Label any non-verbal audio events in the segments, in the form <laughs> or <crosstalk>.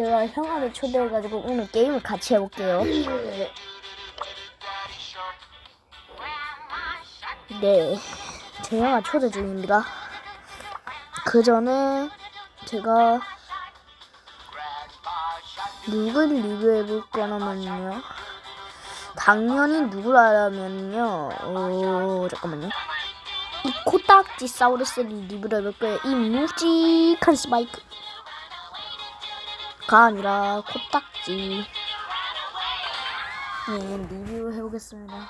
제가 형아를 초대해가지고 오늘 게임을 같이 해볼게요. 네, 제 형아 초대 중입니다. 그 전에 제가 누굴 리뷰해볼 거냐면요. 당연히 누구라면요. 어, 잠깐만요. 이 코딱지 사우루스를 리뷰를 해볼 거예요. 이 묵직한 스파이크. 가 아니라 코딱지. 네, 리뷰 해보겠습니다.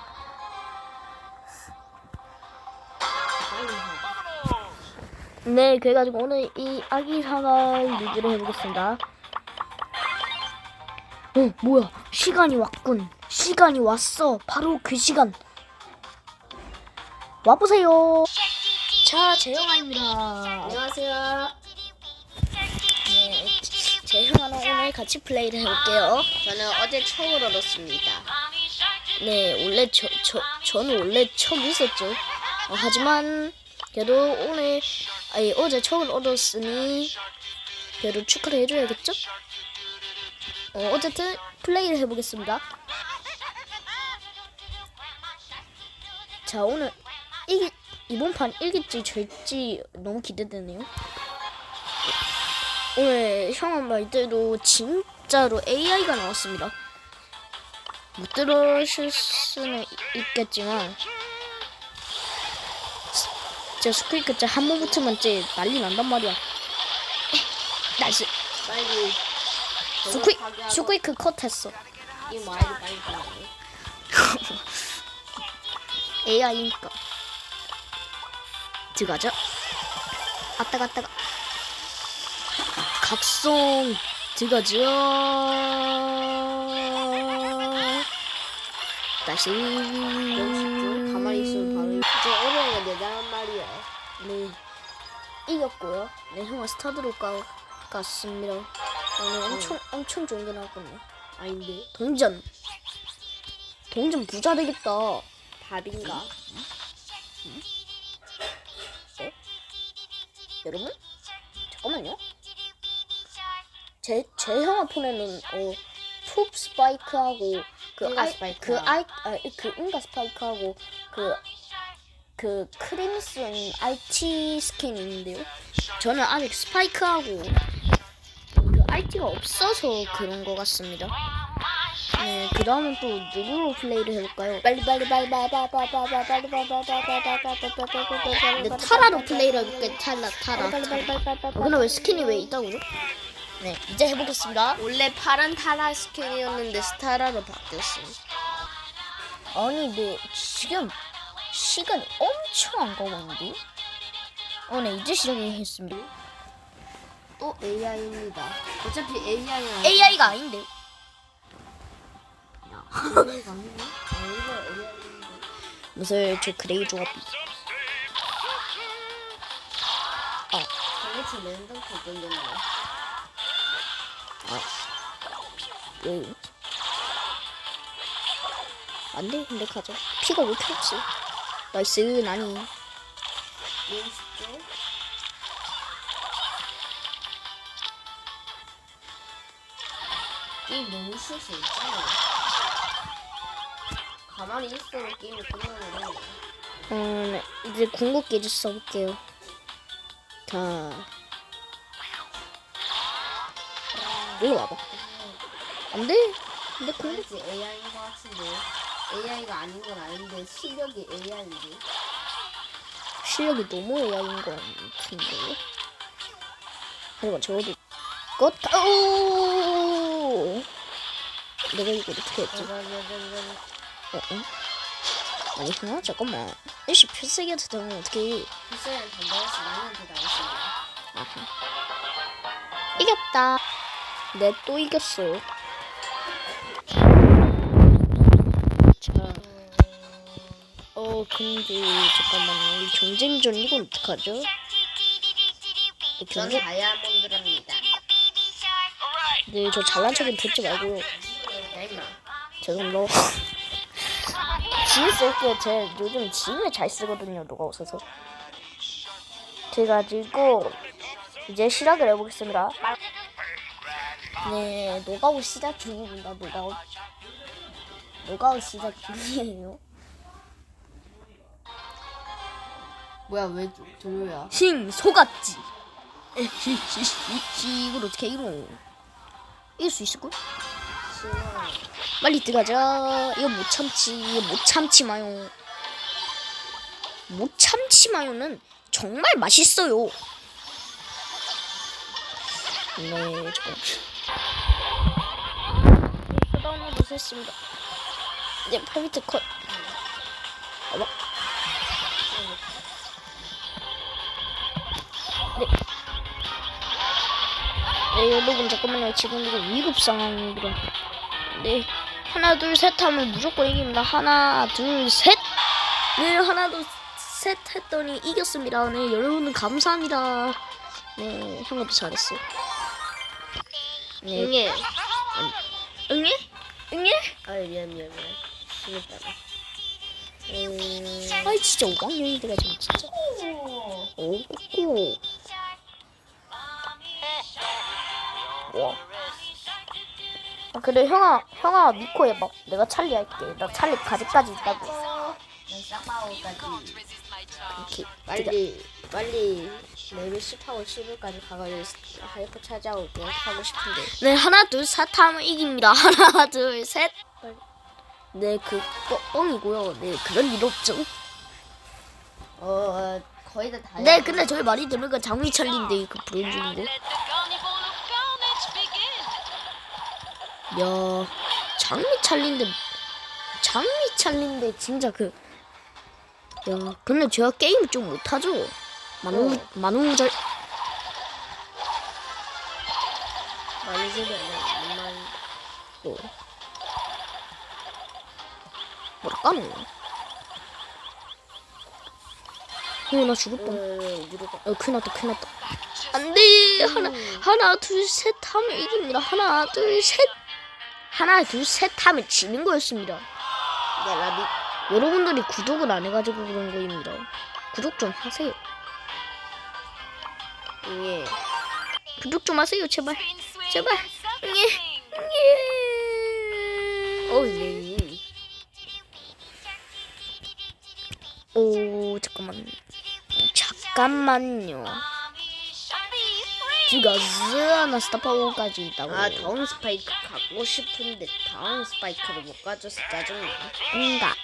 네, 그래가지고 오늘 이 아기 사과 리뷰를 해보겠습니다. 어, 뭐야? 시간이 왔군. 시간이 왔어. 바로 그 시간. 와보세요. 자, 재영아입니다. 안녕하세요. 네, 재형아는 오늘 같이 플레이를 해볼게요. 저는 어제 처음으로 얻었습니다. 네, 원래 저, 저, 저는 원래 처음 있었죠. 어, 하지만, 그래도 오늘, 아니, 어제 처음 얻었으니, 그래도 축하를 해줘야겠죠? 어, 어쨌든, 플레이를 해보겠습니다. 자, 오늘, 이기, 이번 판 이길지 질지 너무 기대되네요. 오늘 형한 말대로 진짜로 AI가 나왔습니다. 못 들으실 수는 있겠지만 진짜 스크리크 진짜 한 번부터만 진짜 난리 난단 말이야. 나이스 빨리 스크리, 스크리크 컷했어. 이 마일을 빨리 빨리. AI니까. 들어가자. 아따 갔다가 각성 들어가자 다시 좀 가만히 있으면 바로 저 어려운 건 대단한 말이야. 네 이겼고요. 네 형아 스타드로 가, 갔습니다. 오늘 엄청 엄청 좋은 게 나왔거든요. 아닌데 동전 동전 부자 되겠다. 밥인가? 여러분 잠깐만요. 제 제 형아 폰에는 어 톱 스파이크하고 그 응가 아이 스파이크. 그 아이 아그 응가 스파이크하고 그 그 크림슨 IT 스킨이 있는데요. 저는 아직 스파이크하고 그 IT가 없어서 그런 것 같습니다. 네, 그 다음은 또 누구로 플레이를 해볼까요? 빨리 빨리 빨리 빨리 빨리 빨리 빨리 빨리 빨리 빨리 빨리 빨리 빨리 빨리 빨리 네, 타라로 플레이를 해볼게요. 타라 타라 타라. 근데 왜 스킨이 왜 있다고요? 네, 이제 해보겠습니다. 원래 파란 타라 스킨이었는데 스타라로 바뀌었어. 아니, 네, 지금 시간이 엄청 안 가고? 어, 네, 이제 시작했습니다. 또 AI입니다. 어차피 AI랑 AI가 아닌데? 아. <laughs> 무슨 저 그레이 조합이. 도대체 랜덤 코드는 뭐? 왜? 안 돼, 근데 가자. 피가 왜 이렇게 없지? 나이스, 나니. 몬스터? 게임 너무 쉬워서 있잖아. 가만히 있어도 게임이 끝나는 거 음, 네. 이제 궁극기 좀 써볼게요. 자. 일로 와봐. 안 돼. 근데 궁극, 그렇지 AI인 것 같은데 AI가 아닌 건 아닌데 실력이 AI인데 실력이 너무 AI인 것 같은데. 그리고 저도 껐, 오! 내가 이거 어떻게 했지? 어, 어? 아니, 그냥 잠깐만. 일시 필살기한테 당하면 어떻게 비싸한 담당해서 나한테 나왔습니다 아하. 이겼다. 내또 이겼어. 자, 어 근데 잠깐만요. 이 경쟁전 이건 어떡하죠? 이 전 경쟁, 다이아몬드랍니다 네, 저 잘난 척은 듣지. 야 임마 죄송합니다. <laughs> 지인 쓸게요. 제가 요즘 지인을 잘 쓰거든요. 누가 없어서. 그래가지고 이제 시작을 해보겠습니다. 네, 노가웃 시작 중입니다. 노가웃. 노가웃 시작 중이에요. 뭐야 왜 조- 조요야? 힝 속았지. 히히히히 <laughs> 이걸 어떻게 이로 이길 수 있을걸? 빨리 들어가자. 이거 못 참지. 이거 못 참지 마요. 못 참지 마요는 정말 맛있어요. 네, 잠깐. 다운로드 했습니다. 이제 8비트 컷. 어머. 네. 네, 여러분 잠깐만요. 지금 이거 위급 상황이라. 네. 하나, 둘, 셋 하면 무조건 이깁니다. 하나, 둘, 셋. 네, 하나, 둘, 셋 했더니 이겼습니다. 네, 여러분 감사합니다. 네, 형아도 잘했어. 네, 응애. 응애? 응애? 아 미안 미안 미안. 심했다. 음. 아이 진짜 5학년이들아 지금 진짜. 오, 오. 와. 아, 그래 형아, 형아 미코 해봐. 내가 찰리 할게. 나 찰리 가지까지 있다고. 쌍마오까지 이렇게 빨리 빨리 레벨 10하고 11까지 가가지고 하이퍼 찾아오고 하고 싶은데 네, 하나, 둘, 셋 하면 이깁니다. <laughs> 하나, 둘, 셋. 네, 그 뻥이고요. 네, 그런 일 없죠. 어, 어 거의 다 다. 네, 근데 저희 말이 들으니까 장미 찰리인데 그 거. 야, 장미 찰리인데 장미 찰리인데 진짜 그. 야, 근데 제가 게임 좀 못하죠. 만우 어. 만우절 소리 아니야. 뭐 뭐랄까노? 어, 나 죽을 뻔. 어, 큰일 났다, 큰일 났다. 안 돼! 하나, 음. 하나, 둘, 셋 하면 이깁니다. 하나, 둘, 셋! 하나, 둘, 셋 하면 지는 거였습니다. 야 여러분들이 구독을 안 해가지고 그런 거입니다. 구독 좀 하세요. 응애 구독 좀 하세요, 제발. 제발. 예. 예. 어우 네 오, 잠깐만. 잠깐만요. 지가 즈아나 스타파워까지 있다고. 아 다운 스파이크 갖고 싶은데 다운 스파이크를 못 가져서 짜증나 응가.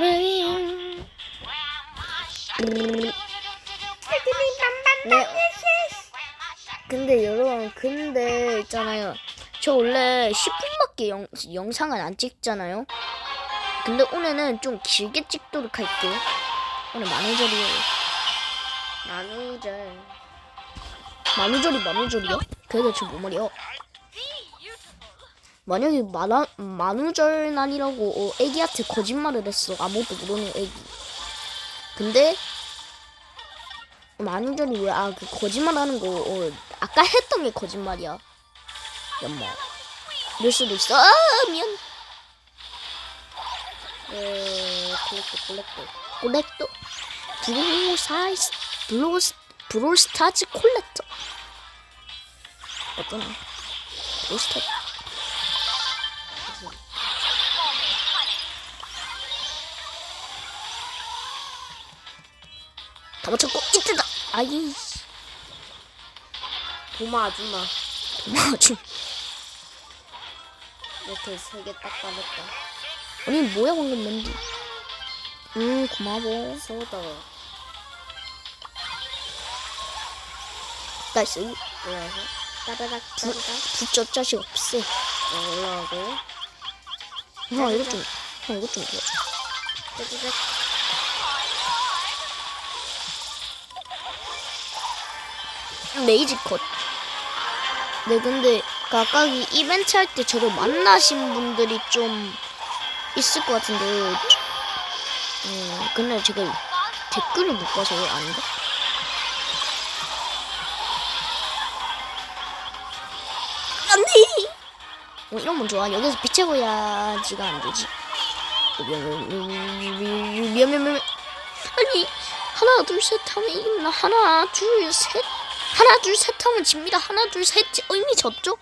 음. 근데 있잖아요. 저 원래 10분밖에 영, 영상을 안 찍잖아요. 근데 오늘은 좀 길게 찍도록 할게요. 오늘 만우절이에요. 만우절 만우절이 만우절이요? 그게 대체 뭐 말이야? 만약에 만화, 만우절 날이라고 어, 애기한테 거짓말을 했어. 아무것도 모르는 애기. 근데 만우절이 왜아그 거짓말 하는 거 어, 아까 했던 게 거짓말이야. 연마. 이럴 수도 있어. 아 미안. 에 콜렉트 콜렉트 콜렉터 블루 사이스 블루 브롤 스타즈 콜렉터 어떠나 브롤 스타 다 맞췄고 이때다 아이 도마 아줌마. 도마주 이렇게 세 개딱 까냈다. 아니 뭐야 방금 맨디 음 고마워. 서우다가 나이스 따다닥 부, 따다닥 부쩍 자식 없애. 어, 올라가고. 형 이것 좀, 형 이것 좀 도와줘. 따다닥 메이지 컷. 네, 근데 그 아까 이 이벤트 할 때 저를 만나신 분들이 좀 있을 것 같은데. 음, 근데 제가 댓글을 못 봐서 아닌가? 안 돼! 어, 이런 건 좋아. 여기서 빛의 고야지가 안 되지. 아니, 하나, 둘, 셋 하면. 하나, 둘, 셋. 하나 둘 셋 하면 집니다. 하나 둘 셋. 어, 이미 졌죠?